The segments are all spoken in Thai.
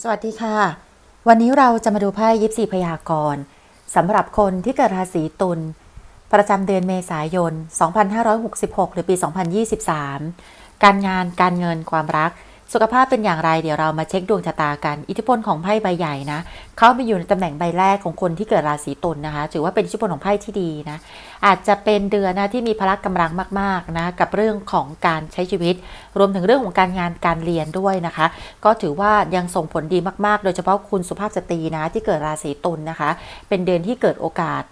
สวัสดีค่ะ วันนี้เราจะมาดูไพ่ยิปซีพยากรณ์สำหรับคนที่เกิดราศีตุลประจำเดือนเมษายน 2566 หรือปี 2023 การงานการเงินความรัก สุขภาพเป็นอย่างไรเดี๋ยวเรามาเช็คดวงชะตากัน อิทธิพลของไพ่ใบใหญ่นะ เข้าไปอยู่ในตำแหน่งใบแรกของคนที่เกิดราศีตุลนะคะ ถือว่าเป็นอิทธิพลของไพ่ที่ดีนะ อาจจะเป็นเดือนนะที่มีพละกำลังมากๆนะกับเรื่องของการใช้ชีวิต รวมถึงเรื่องของการงานการเรียนด้วยนะคะ ก็ถือว่ายังส่งผลดีมากๆ โดยเฉพาะคุณสุภาพสตรีนะที่เกิดราศีตุลนะคะ เป็นเดือนที่เกิดโอกาส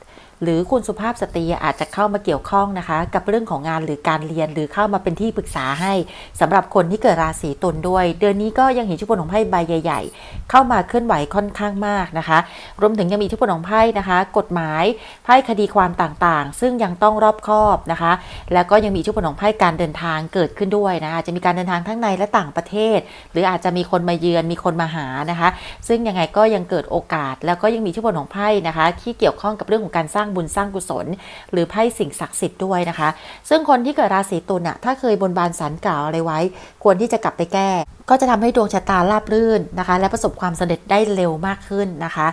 หรือคุณสุภาพสตรีอาจจะเข้ามาเกี่ยวข้องนะคะ กับเรื่องของงานหรือการเรียนหรือเข้ามาเป็นที่ปรึกษาให้สำหรับคนที่เกิดราศีตุลด้วย เดือนนี้ก็ยังเห็นอิทธิพลของไพ่ใบใหญ่ ๆ เข้ามาเคลื่อนไหวค่อนข้างมากนะคะ รวมถึงยังมีอิทธิพลของไพ่นะคะ กฎหมายไพ่คดีความต่างๆ ซึ่งยังต้องรอบคอบนะคะ แล้วก็ยังมีอิทธิพลของไพ่การเดินทางเกิดขึ้นด้วยนะอาจจะมีการเดินทางทั้งในและต่างประเทศ หรืออาจจะมีคนมาเยือนมีคนมาหานะคะ ซึ่งยังไงก็ยังเกิดโอกาส แล้วก็ยังมีอิทธิพลของไพ่นะคะ ที่เกี่ยวข้องกับเรื่องของการสร้างบุญสร้างกุศล หรือไพ่สิ่งศักดิ์สิทธิ์ด้วยนะคะ ซึ่งคนที่เกิดราศีตุลน่ะถ้าเคยบนบานสารกล่าวอะไรไว้ ควรที่จะกลับไปแก้ ก็จะทำให้ดวงชะตาราบรื่นนะคะ และประสบความสำเร็จได้เร็วมากขึ้นนะคะ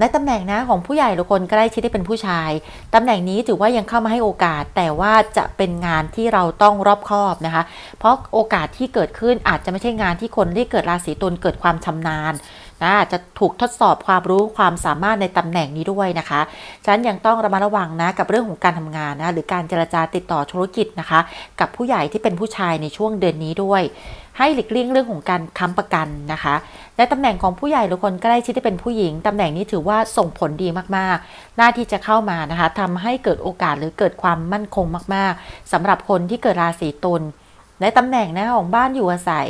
ในตำแหน่งนะของผู้ใหญ่หรือคนใกล้ชิดที่เป็นผู้ชาย ตำแหน่งนี้ถือว่ายังเข้ามาให้โอกาส แต่ว่าจะเป็นงานที่เราต้องรอบคอบนะคะ เพราะโอกาสที่เกิดขึ้นอาจจะไม่ใช่งานที่คนที่เกิดราศีตุลเกิดความชำนาญ จจะถูกทดสอบความรู้ความสามารถในตำแหน่งนี้ด้วยนะคะฉะนั้นยังต้องระมัดระวังนะกับเรื่องของการทำงานนะหรือการเจรจาติดต่อธุรกิจนะคะ กับผู้ใหญ่ที่เป็นผู้ชายในช่วงเดือนนี้ด้วยให้หลีกเลี่ยงเรื่องของการค้ำประกันนะคะในตำแหน่งของผู้ใหญ่หรือคนใกล้ชิดที่เป็นผู้หญิงตำแหน่งนี้ถือว่าส่งผลดีมากๆ หน้าที่จะเข้ามานะคะทำให้เกิดโอกาสหรือเกิดความมั่นคงมาก ๆสำหรับคนที่เกิดราศีตุล ในตำแหน่งนะของบ้านอยู่อาศัย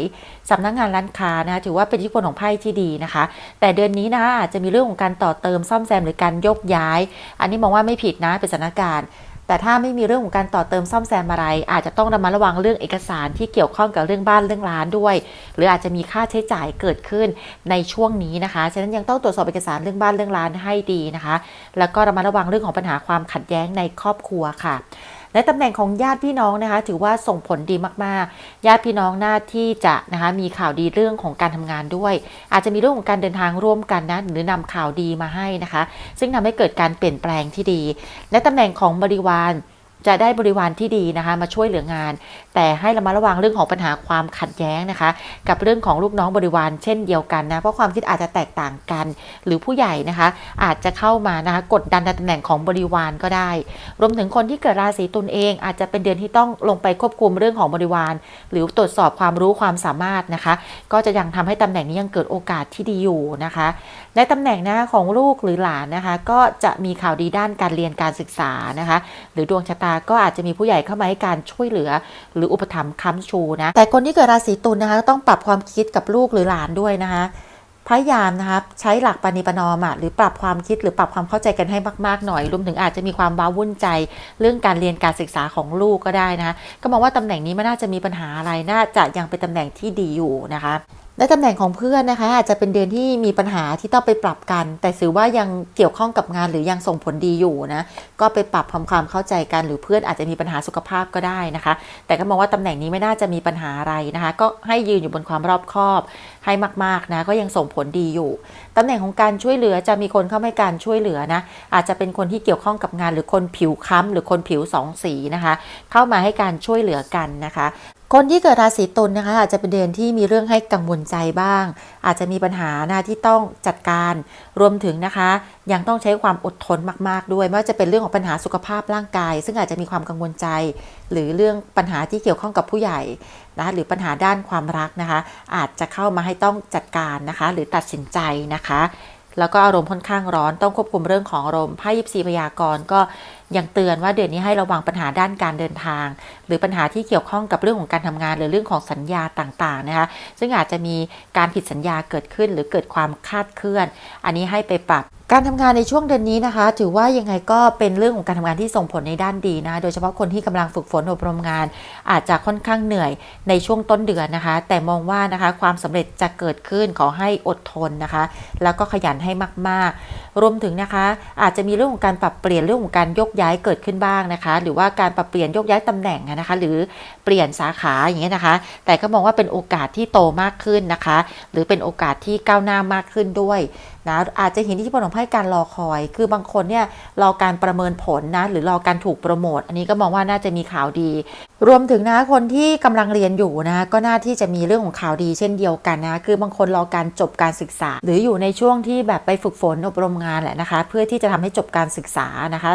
สำนักงานร้านค้านะคะถือว่าเป็นอิทธิพลของไพ่ที่ดีนะคะ แต่เดือนนี้นะคะอาจจะมีเรื่องของการต่อเติมซ่อมแซมหรือการยกย้าย อันนี้มองว่าไม่ผิดนะเป็นสถานการณ์แต่ถ้าไม่มีเรื่องของการต่อเติมซ่อมแซมอะไร อาจจะต้องระมัดระวังเรื่องเอกสารที่เกี่ยวข้องกับเรื่องบ้านเรื่องร้านด้วย หรืออาจจะมีค่าใช้จ่ายเกิดขึ้นในช่วงนี้นะคะฉะนั้นยังต้องตรวจสอบเอกสารเรื่องบ้านเรื่องร้านให้ดีนะคะ แล้วก็ระมัดระวังเรื่องของปัญหาความขัดแย้งในครอบครัวค่ะ ในตำแหน่งของญาติพี่น้องนะคะ ถือว่าส่งผลดีมากๆ ญาติพี่น้องหน้าที่จะนะคะมีข่าวดีเรื่องของการทำงานด้วย อาจจะมีเรื่องของการเดินทางร่วมกันนะหรือนำข่าวดีมาให้นะคะ ซึ่งทำให้เกิดการเปลี่ยนแปลงที่ดี และตำแหน่งของบริวารจะได้บริวารที่ดีนะคะ มาช่วยเหลืองาน แต่ให้ระมัดระวังเรื่องของปัญหาความขัดแย้งนะคะ กับเรื่องของลูกน้องบริวารเช่นเดียวกันนะเพราะความคิดอาจจะแตกต่างกัน หรือผู้ใหญ่นะคะ อาจจะเข้ามานะคะกดดันในตำแหน่งของบริวารก็ได้ รวมถึงคนที่เกิดราศีตุลเอง อาจจะเป็นเดือนที่ต้องลงไปควบคุมเรื่องของบริวาร หรือตรวจสอบความรู้ความสามารถนะคะ ก็จะยังทำให้ตำแหน่งนี้ยังเกิดโอกาสที่ดีอยู่นะคะในตำแหน่งหน้าของลูกหรือหลานนะคะ ก็จะมีข่าวดีด้านการเรียนการศึกษานะคะ หรือดวงชะตาก็อาจจะมีผู้ใหญ่เข้ามาให้การช่วยเหลือ หรืออุปถัมภ์ค้ำชูนะ แต่คนที่เกิดราศีตุลนะคะ ต้องปรับความคิดกับลูกหรือหลานด้วยนะคะพยายามนะครับใช้หลักปณิปนอมอะหรือปรับความคิดหรือปรับความเข้าใจกันให้มากๆหน่อยรวมถึงอาจจะมีความว้าวุ่นใจ เรื่องการเรียนการศึกษาของลูกก็ได้นะคะก็มองว่าตำแหน่งนี้ไม่น่าจะมีปัญหาอะไรน่าจะยังเป็นตำแหน่งที่ดีอยู่นะคะ ในตำแหน่งของเพื่อนนะคะอาจจะเป็นเดือนที่มีปัญหาที่ต้องไปปรับกัน แต่ถือว่ายังเกี่ยวข้องกับงานหรือยังส่งผลดีอยู่นะก็ไปปรับทำความเข้าใจกัน หรือเพื่อนอาจจะมีปัญหาสุขภาพก็ได้นะคะ แต่ก็มองว่าตำแหน่งนี้ไม่น่าจะมีปัญหาอะไรนะคะ ก็ให้ยืนอยู่บนความรอบคอบให้มากๆนะก็ยังส่งผลดีอยู่ตำแหน่งของการช่วยเหลือจะมีคนเข้าให้การช่วยเหลือนะอาจจะเป็นคนที่เกี่ยวข้องกับงานหรือคนผิวค้ำหรือคนผิวสองสีนะคะ เข้ามาให้การช่วยเหลือกันนะคะ คนที่เกิดราศีตุลนะคะอาจจะเป็นเดือนที่มีเรื่องให้กังวลใจบ้าง อาจจะมีปัญหานะที่ต้องจัดการรวมถึงนะคะ ยังต้องใช้ความอดทนมาก ๆ ด้วย ไม่ว่าจะเป็นเรื่องของปัญหาสุขภาพร่างกาย ซึ่งอาจจะมีความกังวลใจ หรือเรื่องปัญหาที่เกี่ยวข้องกับผู้ใหญ่นะคะหรือปัญหาด้านความรักนะคะ อาจจะเข้ามาให้ต้องจัดการนะคะ หรือตัดสินใจนะคะแล้วก็อารมณ์ค่อนข้างร้อนต้องควบคุมเรื่องของอารมณ์ไพ่ยิปซีพยากรณ์ก็ยังเตือนว่าเดือนนี้ให้ระวังปัญหาด้านการเดินทาง หรือปัญหาที่เกี่ยวข้องกับเรื่องของการทำงาน หรือเรื่องของสัญญาต่างๆนะคะซึ่งอาจจะมีการผิดสัญญาเกิดขึ้น หรือเกิดความคาดเคลื่อน อันนี้ให้ไปปรับการทำงานในช่วงเดือนนี้นะคะ ถือว่ายังไงก็เป็นเรื่องของการทำงานที่ส่งผลในด้านดีนะ โดยเฉพาะคนที่กำลังฝึกฝนอบรมงาน อาจจะค่อนข้างเหนื่อยในช่วงต้นเดือนนะคะ แต่มองว่านะคะความสำเร็จจะเกิดขึ้นขอให้อดทนนะคะ แล้วก็ขยันให้มาก ๆ รวมถึงนะคะ อาจจะมีเรื่องของการปรับเปลี่ยนเรื่องของการยกย้ายเกิดขึ้นบ้างนะคะ หรือว่าการปรับเปลี่ยนยกย้ายตำแหน่งนะคะ หรือเปลี่ยนสาขาอย่างเงี้ยนะคะ แต่ก็มองว่าเป็นโอกาสที่โตมากขึ้นนะคะ หรือเป็นโอกาสที่ก้าวหน้ามากขึ้นด้วยนะอาจจะเห็นทธิพลของไพ่การรอคอย คือบางคนเนี่ยรอการประเมินผลนะหรือรอการถูกโปรโมท อันนี้ก็มองว่าน่าจะมีข่าวดี รวมถึงนะคนที่กำลังเรียนอยู่นะก็น่าที่จะมีเรื่องของข่าวดีเช่นเดียวกันนะคือบางคนรอการจบการศึกษา หรืออยู่ในช่วงที่แบบไปฝึกฝนอบรมงานแหละนะคะ เพื่อที่จะทำให้จบการศึกษานะคะ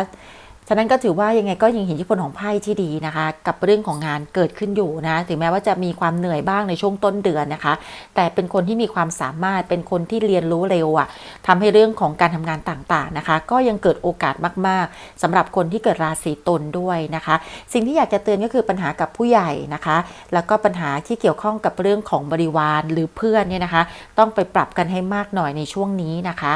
ฉะนั้นก็ถือว่ายังไงก็ยังเห็นอิทธิพลของไพ่ที่ดีนะคะ กับเรื่องของงานเกิดขึ้นอยู่นะถึงแม้ว่าจะมีความเหนื่อยบ้างในช่วงต้นเดือนนะคะ แต่เป็นคนที่มีความสามารถเป็นคนที่เรียนรู้เร็วอะ่ะทำให้เรื่องของการทำงานต่างๆนะคะ ก็ยังเกิดโอกาสมากๆสำหรับคนที่เกิดราศีตุลด้วยนะคะ สิ่งที่อยากจะเตือนก็คือปัญหากับผู้ใหญ่นะคะ แล้วก็ปัญหาที่เกี่ยวข้องกับเรื่องของบริวารหรือเพื่อนเนี่ยนะคะ ต้องไปปรับกันให้มากหน่อยในช่วงนี้นะคะ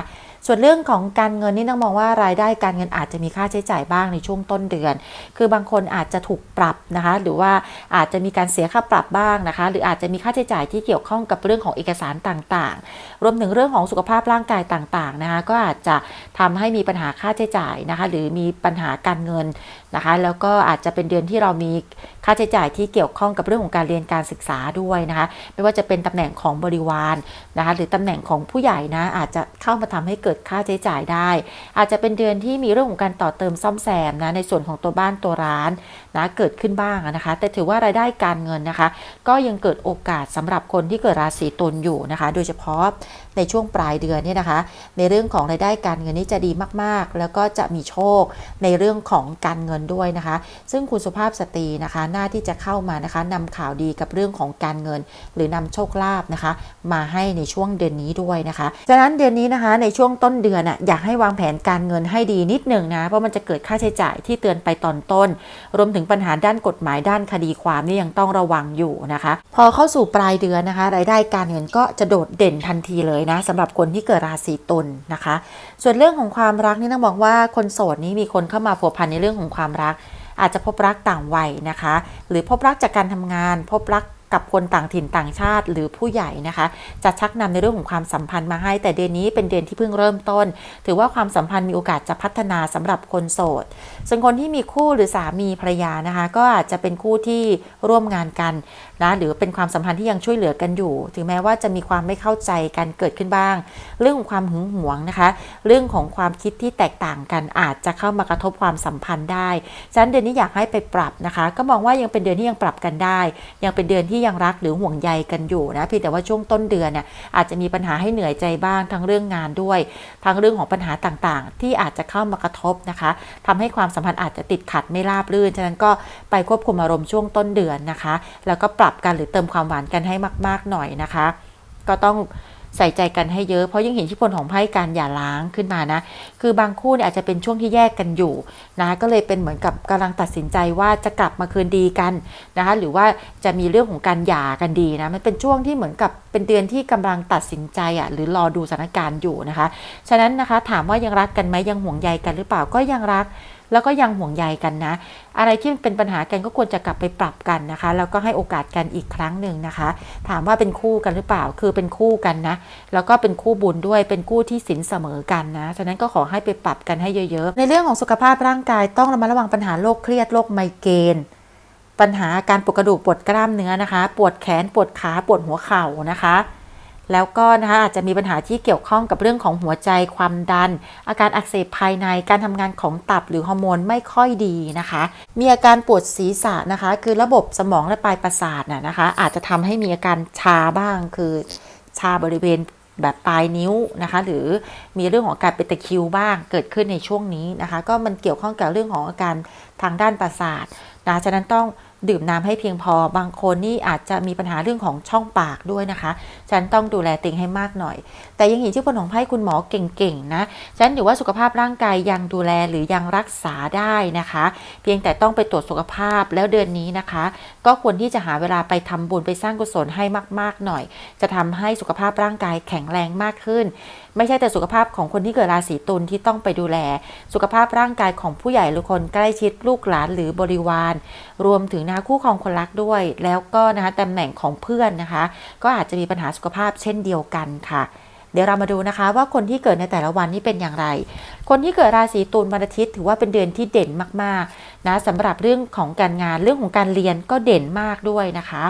ส่วนเรื่องของการเงินนี่ต้องมองว่ารายได้การเงินอาจจะมีค่าใช้จ่ายบ้างในช่วงต้นเดือน คือบางคนอาจจะถูกปรับนะคะ หรือว่าอาจจะมีการเสียค่าปรับบ้างนะคะ หรืออาจจะมีค่าใช้จ่ายที่เกี่ยวข้องกับเรื่องของเอกสารต่างๆ รวมถึงเรื่องของสุขภาพร่างกายต่างๆนะคะ ก็อาจจะทำให้มีปัญหาค่าใช้จ่ายนะคะ หรือมีปัญหาการเงินนะคะ แล้วก็อาจจะเป็นเดือนที่เรามีค่าใช้จ่ายที่เกี่ยวข้องกับเรื่องของการเรียนการศึกษาด้วยนะคะ ไม่ว่าจะเป็นตำแหน่งของบริวารนะคะ หรือตำแหน่งของผู้ใหญ่นะ อาจจะเข้ามาทำให้เกิดค่าใช้จ่ายได้ อาจจะเป็นเดือนที่มีเรื่องของการต่อเติมซ่อมแซมนะในส่วนของตัวบ้านตัวร้านนะเกิดขึ้นบ้างนะคะ แต่ถือว่ารายได้การเงินนะคะ ก็ยังเกิดโอกาสสำหรับคนที่เกิดราศีตุลอยู่นะคะ โดยเฉพาะในช่วงปลายเดือนเนี่ยนะคะ ในเรื่องของรายได้การเงินนี่จะดีมากๆ แล้วก็จะมีโชคในเรื่องของการเงินด้วยนะคะ ซึ่งคุณสุภาพสตรีนะคะ หน้าที่จะเข้ามานะคะนำข่าวดีกับเรื่องของการเงิน หรือนำโชคลาภนะคะ มาให้ในช่วงเดือนนี้ด้วยนะคะฉะนั้นเดือนนี้นะคะในช่วงต้นเดือนอะอยากให้วางแผนการเงินให้ดีนิดหนึ่งนะเพราะมันจะเกิดค่าใช้จ่ายที่เตือนไปตอนต้น รวมถึงปัญหาด้านกฎหมายด้านคดีความนี่ยังต้องระวังอยู่นะคะ พอเข้าสู่ปลายเดือนนะคะ รายได้การเงินก็จะโดดเด่นทันทีเลยนะสำหรับคนที่เกิดราศีตุลนะคะ ส่วนเรื่องของความรักนี่ต้องบอกว่าคนโสดนี้มีคนเข้ามาผัวพันในเรื่องของความรัก อาจจะพบรักต่างวัยนะคะ หรือพบรักจากการทำงาน พบรักกับคนต่างถิ่นต่างชาติหรือผู้ใหญ่นะคะ จะชักนำในเรื่องของความสัมพันธ์มาให้ แต่เดือนนี้เป็นเดือนที่เพิ่งเริ่มต้น ถือว่าความสัมพันธ์มีโอกาสจะพัฒนาสำหรับคนโสด ส่วนคนที่มีคู่หรือสามีภรรยานะคะ ก็อาจจะเป็นคู่ที่ร่วมงานกันนะหรือเป็นความสัมพันธ์ที่ยังช่วยเหลือกันอยู่ ถึงแม้ว่าจะมีความไม่เข้าใจกันเกิดขึ้นบ้าง เรื่องของความหึงหวงนะคะ เรื่องของความคิดที่แตกต่างกันอาจจะเข้ามากระทบความสัมพันธ์ได้ฉะนั้นเดือนนี้อยากให้ไปปรับนะคะ ก็มองว่ายังเป็นเดือนที่ยังปรับกันได้ ยังเป็นเดือนที่ยังรักหรือห่วงใยกันอยู่นะเพียงแต่ว่าช่วงต้นเดือนเนี่ยอาจจะมีปัญหาให้เหนื่อยใจบ้างทั้งเรื่องงานด้วย ทั้งเรื่องของปัญหาต่างๆ ที่อาจจะเข้ามากระทบนะคะทำให้ความสัมพันธ์อาจจะติดขัดไม่ราบรื่นฉะนั้นก็ไปควบคุมอารมณ์ช่วงต้นเดือนนะคะ แล้วก็ปรับกันหรือเติมความหวานกันให้มาก ๆ หน่อยนะคะ ก็ต้องใส่ใจกันให้เยอะเพราะยังเห็นที่ผลของไพ่การหย่าร้างขึ้นมานะ คือบางคู่เนี่ยอาจจะเป็นช่วงที่แยกกันอยู่นะก็เลยเป็นเหมือนกับกำลังตัดสินใจว่าจะกลับมาคืนดีกันนะคะหรือว่าจะมีเรื่องของการหย่ากันดีนะมันเป็นช่วงที่เหมือนกับเป็นเดือนที่กำลังตัดสินใจอะหรือรอดูสถานการณ์อยู่นะคะ ฉะนั้นนะคะถามว่ายังรักกันไหมยังห่วงใยกันหรือเปล่าก็ยังรัก แล้วก็ยังห่วงใยกันนะ อะไรที่เป็นปัญหากันก็ควรจะกลับไปปรับกันนะคะ แล้วก็ให้โอกาสกันอีกครั้งหนึ่งนะคะ ถามว่าเป็นคู่กันหรือเปล่า คือเป็นคู่กันนะ แล้วก็เป็นคู่บุญด้วย เป็นคู่ที่สินเสมอกันนะ ฉะนั้นก็ขอให้ไปปรับกันให้เยอะๆ ในเรื่องของสุขภาพร่างกายต้องระมัดระวังปัญหาโรคเครียด โรคไมเกรนปัญหาการปวดกระดูก ปวดกล้ามเนื้อนะคะ ปวดแขน ปวดขา ปวดหัวเข่านะคะ แล้วก็นะคะอาจจะมีปัญหาที่เกี่ยวข้องกับเรื่องของหัวใจความดัน อาการอักเสบภายในการทำงานของตับหรือฮอร์โมนไม่ค่อยดีนะคะ มีอาการปวดศีรษะนะคะ คือระบบสมองและปลายประสาทน่ะนะคะ อาจจะทำให้มีอาการชาบ้างคือชาบริเวณแบบปลายนิ้วนะคะ หรือมีเรื่องของการเป็นตะคิวบ้างเกิดขึ้นในช่วงนี้นะคะ ก็มันเกี่ยวข้องกับเรื่องของอาการทางด้านประสาทนะฉะนั้นต้อง ดื่มน้ำให้เพียงพอบางคนนี่อาจจะมีปัญหาเรื่องของช่องปากด้วยนะคะฉันต้องดูแลติงให้มากหน่อย แต่ยังเห็นที่ผลของไพ่คุณหมอเก่งๆนะฉะนันถือว่าสุขภาพร่างกายยังดูแลหรือยังรักษาได้นะคะ เพียงแต่ต้องไปตรวจสุขภาพแล้วเดือนนี้นะคะ ก็ควรที่จะหาเวลาไปทำบุญไปสร้างกุศลให้มาก ๆหน่อย จะทำให้สุขภาพร่างกายแข็งแรงมากขึ้น ไม่ใช่แต่สุขภาพของคนที่เกิดราศีตุลที่ต้องไปดูแล สุขภาพร่างกายของผู้ใหญ่หรือคนใกล้ชิดลูกหลานหรือบริวาร รวมถึงนะคะคู่ครองคนรักด้วย แล้วก็นะคะตำแหน่งของเพื่อนนะคะ ก็อาจจะมีปัญหาสุขภาพเช่นเดียวกันค่ะ เดี๋ยวเรามาดูนะคะว่าคนที่เกิดในแต่ละวันนี้เป็นอย่างไร คนที่เกิดราศีตุลวันอาทิตย์ถือว่าเป็นเดือนที่เด่นมากๆนะสำหรับเรื่องของการงานเรื่องของการเรียนก็เด่นมากด้วยนะคะ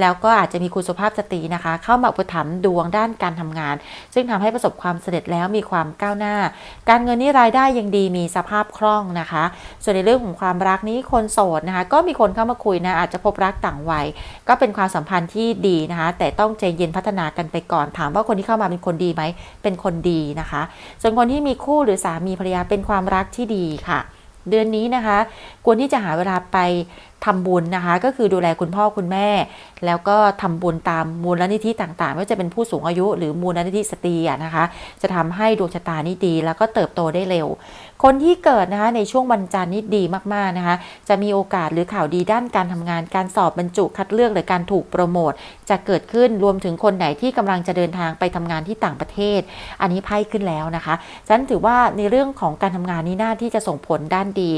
แล้วก็อาจจะมีคุณสุภาพสตรีนะคะ เข้ามาอุปถัมภ์ดวงด้านการทำงาน ซึ่งทำให้ประสบความสำเร็จแล้วมีความก้าวหน้า การเงินนี่รายได้ยังดีมีสภาพคล่องนะคะ ส่วนในเรื่องของความรักนี้คนโสดนะคะ ก็มีคนเข้ามาคุยนะอาจจะพบรักต่างวัย ก็เป็นความสัมพันธ์ที่ดีนะคะ แต่ต้องใจเย็นพัฒนากันไปก่อนถามว่าคนที่เข้ามาเป็นคนดีไหมเป็นคนดีนะคะ ส่วนคนที่มีคู่หรือสามีภรรยาเป็นความรักที่ดีค่ะ เดือนนี้นะคะ ควรที่จะหาเวลาไปทำบุญนะคะ ก็คือดูแลคุณพ่อคุณแม่ แล้วก็ทำบุญตามมูลนิธิต่างๆไม่ว่าจะเป็นผู้สูงอายุ หรือมูลนิธิสตรีนะคะ จะทำให้ดวงชะตานี้ดี แล้วก็เติบโตได้เร็ว คนที่เกิดนะคะในช่วงวันจันทร์นี่ดีมากๆนะคะ จะมีโอกาสหรือข่าวดีด้านการทำงาน การสอบบรรจุคัดเลือกหรือการถูกโปรโมทจะเกิดขึ้นรวมถึงคนไหนที่กำลังจะเดินทางไปทำงานที่ต่างประเทศ อันนี้ไพ่ขึ้นแล้วนะคะฉันถือว่าในเรื่องของการทำงานนี้น่าที่จะส่งผลด้านดี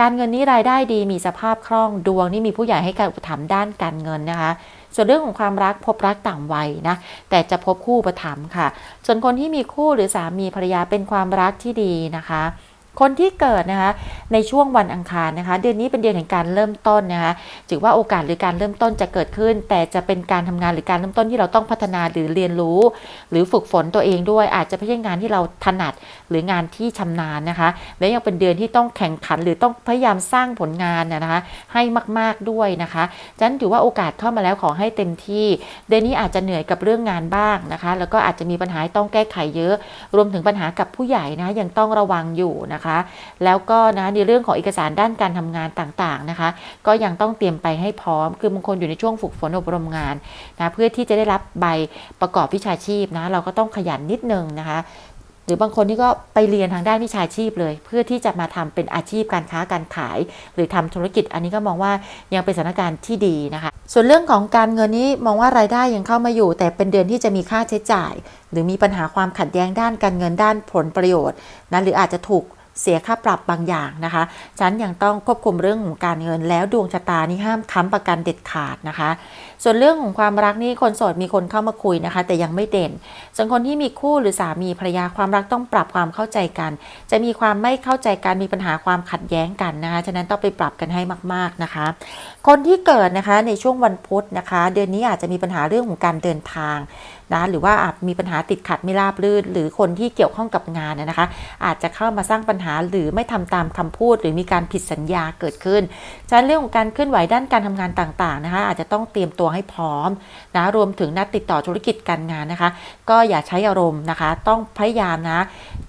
การเงินนี้รายได้ดีมีสภาพคล่องดวงนี่มีผู้ใหญ่ให้การอุปถัมภ์ด้านการเงินนะคะส่วนเรื่องของความรักพบรักต่างวัยนะ แต่จะพบคู่ประถมค่ะ ส่วนคนที่มีคู่หรือสามีภรรยาเป็นความรักที่ดีนะคะ คนที่เกิดนะคะในช่วงวันอังคารนะคะ เดือนนี้เป็นเดือนแห่งการเริ่มต้นนะคะถือว่าโอกาสหรือการเริ่มต้นจะเกิดขึ้น แต่จะเป็นการทำงานหรือการเริ่มต้นที่เราต้องพัฒนาหรือเรียนรู้ หรือฝึกฝนตัวเองด้วย อาจจะไม่ใช่งานที่เราถนัดหรืองานที่ชำนาญนะคะ และยังเป็นเดือนที่ต้องแข่งขันหรือต้องพยายามสร้างผลงานนะคะให้มาก ๆด้วยนะคะฉะนั้นถือว่าโอกาสเข้ามาแล้วขอให้เต็มที่ เดือนนี้อาจจะเหนื่อยกับเรื่องงานบ้างนะคะ แล้วก็อาจจะมีปัญหาต้องแก้ไขเยอะ รวมถึงปัญหากับผู้ใหญ่นะยังต้องระวังอยู่นะคะแล้วก็นะในเรื่องของเอกสารด้านการทำงานต่างๆนะคะ ก็ยังต้องเตรียมไปให้พร้อม คือบางคนอยู่ในช่วงฝึกฝนอบรมงานนะเพื่อที่จะได้รับใบประกอบวิชาชีพนะเราก็ต้องขยันนิดนึงนะคะหรือบางคนที่ก็ไปเรียนทางด้านวิชาชีพเลย เพื่อที่จะมาทำเป็นอาชีพการค้าการขาย หรือทำธุรกิจอันนี้ก็มองว่ายังเป็นสถานการณ์ที่ดีนะคะ ส่วนเรื่องของการเงินนี้มองว่ารายได้ยังเข้ามาอยู่ แต่เป็นเดือนที่จะมีค่าใช้จ่าย หรือมีปัญหาความขัดแย้งด้านการเงินด้านผลประโยชน์นะหรืออาจจะถูก เสียค่าปรับบางอย่างนะคะฉันยังต้องควบคุมเรื่องของการเงินแล้วดวงชะตานี่ห้ามค้ำประกันเด็ดขาดนะคะส่วนเรื่องของความรักนี่คนโสดมีคนเข้ามาคุยนะคะ แต่ยังไม่เด่น ส่วนคนที่มีคู่หรือสามีภรรยาความรักต้องปรับความเข้าใจกัน จะมีความไม่เข้าใจกันมีปัญหาความขัดแย้งกันนะคะ ฉะนั้นต้องไปปรับกันให้มาก ๆนะคะ คนที่เกิดนะคะในช่วงวันพุธนะคะ เดือนนี้อาจจะมีปัญหาเรื่องของการเดินทางนะหรือว่าอาจมีปัญหาติดขัดไม่ราบรื่น หรือคนที่เกี่ยวข้องกับงานนะคะ อาจจะเข้ามาสร้างปัญหาหรือไม่ทำตามคำพูด หรือมีการผิดสัญญาเกิดขึ้น ฉะนั้นเรื่องของการเคลื่อนไหวด้านการทำงานต่างๆนะคะ อาจจะต้องเตรียมตัวให้พร้อมนะรวมถึงนัดติดต่อธุรกิจการงานนะคะ ก็อย่าใช้อารมณ์นะคะ ต้องพยายามนะ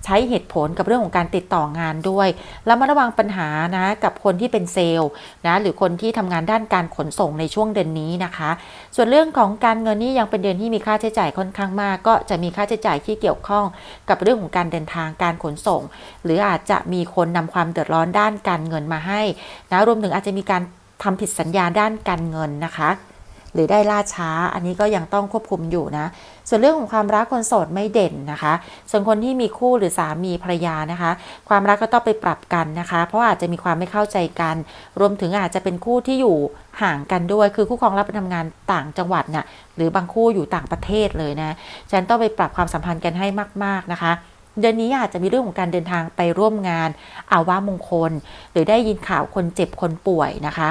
ใช้เหตุผลกับเรื่องของการติดต่องานด้วย แล้วมาระวังปัญหานะกับคนที่เป็นเซลล์นะหรือคนที่ทำงานด้านการขนส่งในช่วงเดือนนี้นะคะ ส่วนเรื่องของการเงินนี่ยังเป็นเดือนที่มีค่าใช้จ่ายค่อนข้างมาก ก็จะมีค่าใช้จ่ายที่เกี่ยวข้องกับเรื่องของการเดินทางการขนส่ง หรืออาจจะมีคนนำความเดือดร้อนด้านการเงินมาให้นะรวมถึงอาจจะมีการทำผิดสัญญาด้านการเงินนะคะ หรือได้ล่าช้า อันนี้ก็ยังต้องควบคุมอยู่นะ ส่วนเรื่องของความรักคนโสดไม่เด่นนะคะ ส่วนคนที่มีคู่หรือสามีภรรยานะคะ ความรักก็ต้องไปปรับกันนะคะ เพราะอาจจะมีความไม่เข้าใจกัน รวมถึงอาจจะเป็นคู่ที่อยู่ห่างกันด้วย คือคู่ครองรับไปทำงานต่างจังหวัดน่ะ หรือบางคู่อยู่ต่างประเทศเลยนะฉะนันต้องไปปรับความสัมพันธ์กันให้มาก ๆนะคะเดือนนี้อาจจะมีเรื่องของการเดินทางไปร่วมงานอาวามงคล หรือได้ยินข่าวคนเจ็บคนป่วยนะคะ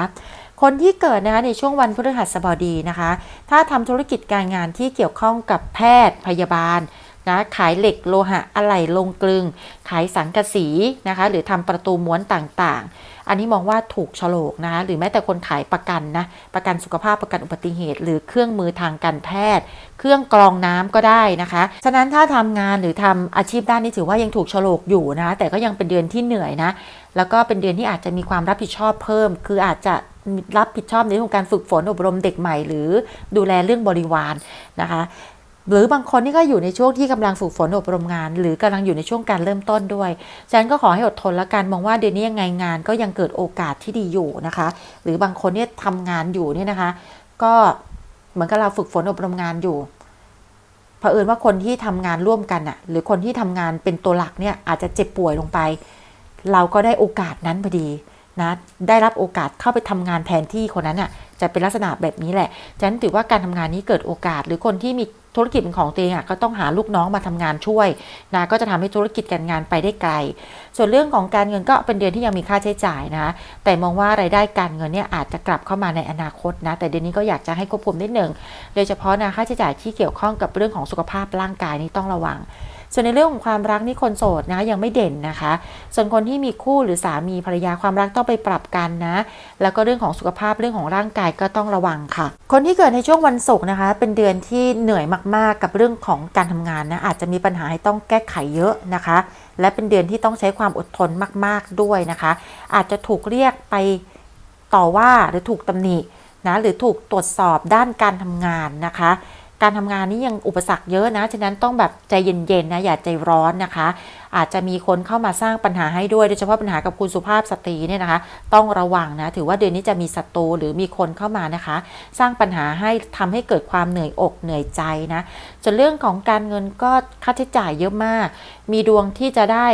คนที่เกิดนะคะในช่วงวันพฤหัสบดีนะคะ ถ้าทำธุรกิจการงานที่เกี่ยวข้องกับแพทย์พยาบาลนะขายเหล็กโลหะอะไหล่ลงกลึง ขายสังกะสีนะคะ หรือทำประตูม้วนต่างๆ อันนี้มองว่าถูกฉลกนะคะหรือแม้แต่คนขายประกันนะประกันสุขภาพประกันอุบัติเหตุ หรือเครื่องมือทางการแพทย์ เครื่องกรองน้ำก็ได้นะคะ ฉะนั้นถ้าทำงานหรือทำอาชีพด้านนี้ถือว่ายังถูกฉลกอยู่นะแต่ก็ยังเป็นเดือนที่เหนื่อยนะแล้วก็เป็นเดือนที่อาจจะมีความรับผิดชอบเพิ่ม คืออาจจะรับผิดชอบในเรื่องของการฝึกฝนอบรมเด็กใหม่ หรือดูแลเรื่องบริวารนะคะ หรือบางคนนี่ก็อยู่ในช่วงที่กำลังฝึกฝนอบรมงาน หรือกำลังอยู่ในช่วงการเริ่มต้นด้วยฉะนั้นก็ขอให้อดทนแล้วกันมองว่าเดือนนี้ยังไงงานก็ยังเกิดโอกาสที่ดีอยู่นะคะ หรือบางคนเนี่ยทำงานอยู่เนี่ยนะคะ ก็เหมือนกับเราฝึกฝนอบรมงานอยู่เผอิญว่าคนที่ทำงานร่วมกันอะหรือคนที่ทำงานเป็นตัวหลักเนี่ยอาจจะเจ็บป่วยลงไป เราก็ได้โอกาสนั้นพอดีนะได้รับโอกาสเข้าไปทำงานแทนที่คนนั้นอะจะเป็นลักษณะแบบนี้แหละฉะนั้นถือว่าการทำงานนี้เกิดโอกาส หรือคนที่มี ธุรกิจเป็นของตัวเองอะก็ต้องหาลูกน้องมาทำงานช่วยนะก็จะทำให้ธุรกิจการงานไปได้ไกล ส่วนเรื่องของการเงินก็เป็นเดือนที่ยังมีค่าใช้จ่ายนะ แต่มองว่ารายได้การเงินเนี่ยอาจจะกลับเข้ามาในอนาคตนะ แต่เดือนนี้ก็อยากจะให้ควบคุมนิดหนึ่งโดยเฉพาะนะค่าใช้จ่ายที่เกี่ยวข้องกับเรื่องของสุขภาพร่างกายนี่ต้องระวัง ส่วนในเรื่องของความรักนี่คนโสดนะยังไม่เด่นนะคะ ส่วนคนที่มีคู่หรือสามีภรรยาความรักต้องไปปรับกันนะ แล้วก็เรื่องของสุขภาพเรื่องของร่างกายก็ต้องระวังค่ะ คนที่เกิดในช่วงวันศุกร์นะคะ เป็นเดือนที่เหนื่อยมากๆ กับเรื่องของการทำงานนะอาจจะมีปัญหาให้ต้องแก้ไขเยอะนะคะ และเป็นเดือนที่ต้องใช้ความอดทนมาก ๆด้วยนะคะ อาจจะถูกเรียกไปต่อว่าหรือถูกตำหนินะหรือถูกตรวจสอบด้านการทำงานนะคะ การทำงานนี้ยังอุปสรรคเยอะนะ ฉะนั้นต้องแบบใจเย็นๆนะ อย่าใจร้อนนะคะ อาจจะมีคนเข้ามาสร้างปัญหาให้ด้วย โดยเฉพาะปัญหากับคุณสุภาพสตรีเนี่ยนะคะ ต้องระวังนะ ถือว่าเดือนนี้จะมีศัตรูหรือมีคนเข้ามานะคะ สร้างปัญหาให้ทำให้เกิดความเหนื่อยอกเหนื่อยใจนะ ส่วนเรื่องของการเงินก็ค่าใช้จ่ายเยอะมาก มีดวงที่จะได้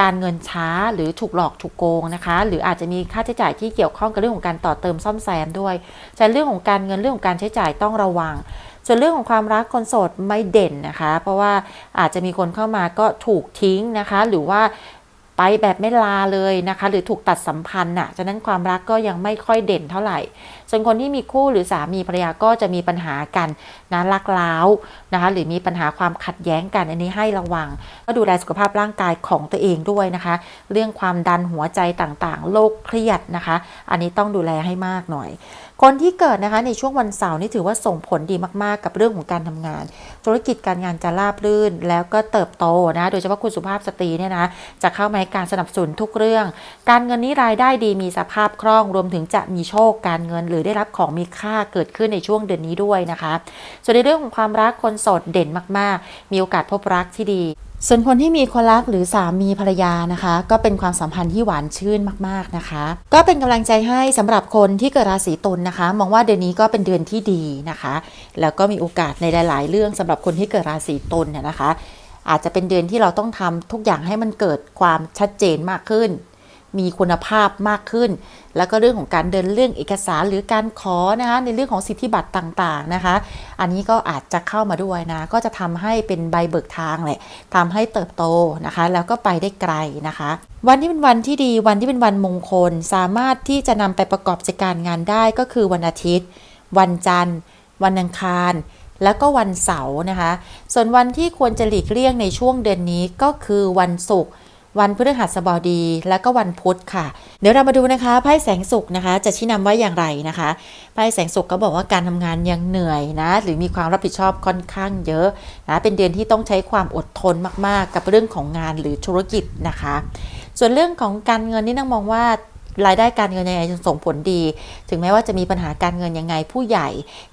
การเงินช้าหรือถูกหลอกถูกโกงนะคะ หรืออาจจะมีค่าใช้จ่ายที่เกี่ยวข้องกับเรื่องของการต่อเติมซ่อมแซมด้วยฉะนั้นเรื่องของการเงินเรื่องของการใช้จ่ายต้องระวัง ส่วนเรื่องของความรักคนโสดไม่เด่นนะคะ เพราะว่าอาจจะมีคนเข้ามาก็ถูกทิ้งนะคะ หรือว่าไปแบบไม่ลาเลยนะคะ หรือถูกตัดสัมพันธ์น่ะฉะนั้นความรักก็ยังไม่ค่อยเด่นเท่าไหร่ ส่วนคนที่มีคู่หรือสามีภรรยาก็จะมีปัญหากันนะรักล้าวนะคะ หรือมีปัญหาความขัดแย้งกันอันนี้ให้ระวัง ก็ดูแลสุขภาพร่างกายของตัวเองด้วยนะคะ เรื่องความดันหัวใจต่างๆโรคเครียดนะคะ อันนี้ต้องดูแลให้มากหน่อย คนที่เกิดนะคะในช่วงวันเสาร์นี่ถือว่าส่งผลดีมากๆ กับเรื่องของการทำงาน ธุรกิจการงานจะราบรื่นแล้วก็เติบโตนะโดยเฉพาะคุณสุภาพสตรีเนี่ยนะจะเข้ามาให้การสนับสนุนทุกเรื่อง การเงินนี้รายได้ดีมีสภาพคล่องรวมถึงจะมีโชคการเงิน หรือได้รับของมีค่าเกิดขึ้นในช่วงเดือนนี้ด้วยนะคะ ส่วนในเรื่องของความรักคนโสดเด่นมากๆ มีโอกาสพบรักที่ดี ส่วนคนที่มีคนรักหรือสามีภรรยานะคะ ก็เป็นความสัมพันธ์ที่หวานชื่นมากๆนะคะ ก็เป็นกำลังใจให้สำหรับคนที่เกิดราศีตุลนะคะ มองว่าเดือนนี้ก็เป็นเดือนที่ดีนะคะ แล้วก็มีโอกาสในหลาย ๆ เรื่องสำหรับคนที่เกิดราศีตุลเนี่ยนะคะ อาจจะเป็นเดือนที่เราต้องทำทุกอย่างให้มันเกิดความชัดเจนมากขึ้น มีคุณภาพมากขึ้น แล้วก็เรื่องของการเดินเรื่องเอกสารหรือการขอนะคะในเรื่องของสิทธิบัตรต่างๆนะคะ อันนี้ก็อาจจะเข้ามาด้วยนะ ก็จะทำให้เป็นใบเบิกทางแหละทำให้เติบโตนะคะ แล้วก็ไปได้ไกลนะคะ วันที่เป็นวันที่ดีวันที่เป็นวันมงคล สามารถที่จะนำไปประกอบกิจการงานได้ก็คือวันอาทิตย์ วันจันทร์ วันอังคารแล้วก็วันเสาร์นะคะ ส่วนวันที่ควรจะหลีกเลี่ยงในช่วงเดือนนี้ก็คือวันศุกร์ วันพฤหัสบดีและก็วันพุธค่ะ เดี๋ยวเรามาดูนะคะไพ่แสงสุกนะคะ จะชี้นำว่าอย่างไรนะคะไพ่แสงสุกก็บอกว่าการทำงานยังเหนื่อยนะ หรือมีความรับผิดชอบค่อนข้างเยอะนะเป็นเดือนที่ต้องใช้ความอดทนมากๆ กับเรื่องของงานหรือธุรกิจนะคะ ส่วนเรื่องของการเงินนี่นั่งมองว่ารายได้การเงินยังไงจะส่งผลดี ถึงแม้ว่าจะมีปัญหาการเงินยังไงผู้ใหญ่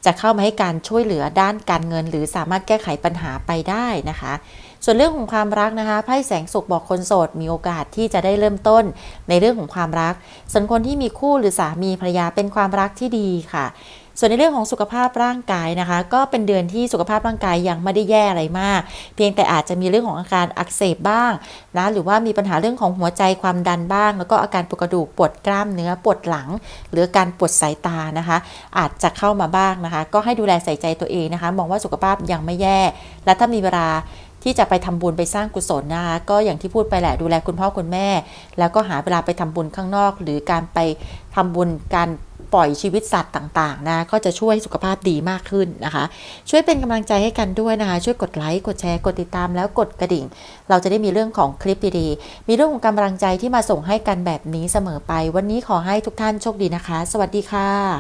จะเข้ามาให้การช่วยเหลือด้านการเงิน หรือสามารถแก้ไขปัญหาไปได้นะคะ ส่วนเรื่องของความรักนะคะไพ่แสงสุขบอกคนโสดมีโอกาสที่จะได้เริ่มต้นในเรื่องของความรัก ส่วนคนที่มีคู่หรือสามีภรรยาเป็นความรักที่ดีค่ะส่วนในเรื่องของสุขภาพร่างกายนะคะ ก็เป็นเดือนที่สุขภาพร่างกายยังไม่ได้แย่อะไรมาก เพียงแต่อาจจะมีเรื่องของอาการอักเสบบ้างนะหรือว่ามีปัญหาเรื่องของหัวใจความดันบ้าง แล้วก็อาการปวดกระดูกปวดกล้ามเนื้อปวดหลัง หรือการปวดสายตานะคะ อาจจะเข้ามาบ้างนะคะ ก็ให้ดูแลใส่ใจตัวเองนะคะ มองว่าสุขภาพยังไม่แย่ และถ้ามีเวลา ที่จะไปทำบุญไปสร้างกุศลนะคะก็อย่างที่พูดไปแหละดูแลคุณพ่อคุณแม่ แล้วก็หาเวลาไปทำบุญข้างนอก หรือการไปทำบุญการปล่อยชีวิตสัตว์ต่างๆนะก็จะช่วยสุขภาพดีมากขึ้นนะคะ ช่วยเป็นกำลังใจให้กันด้วยนะคะ ช่วยกดไลค์กดแชร์กดติดตามแล้วกดกระดิ่ง เราจะได้มีเรื่องของคลิปดีๆมีเรื่องของกำลังใจที่มาส่งให้กันแบบนี้เสมอไป วันนี้ขอให้ทุกท่านโชคดีนะคะ สวัสดีค่ะ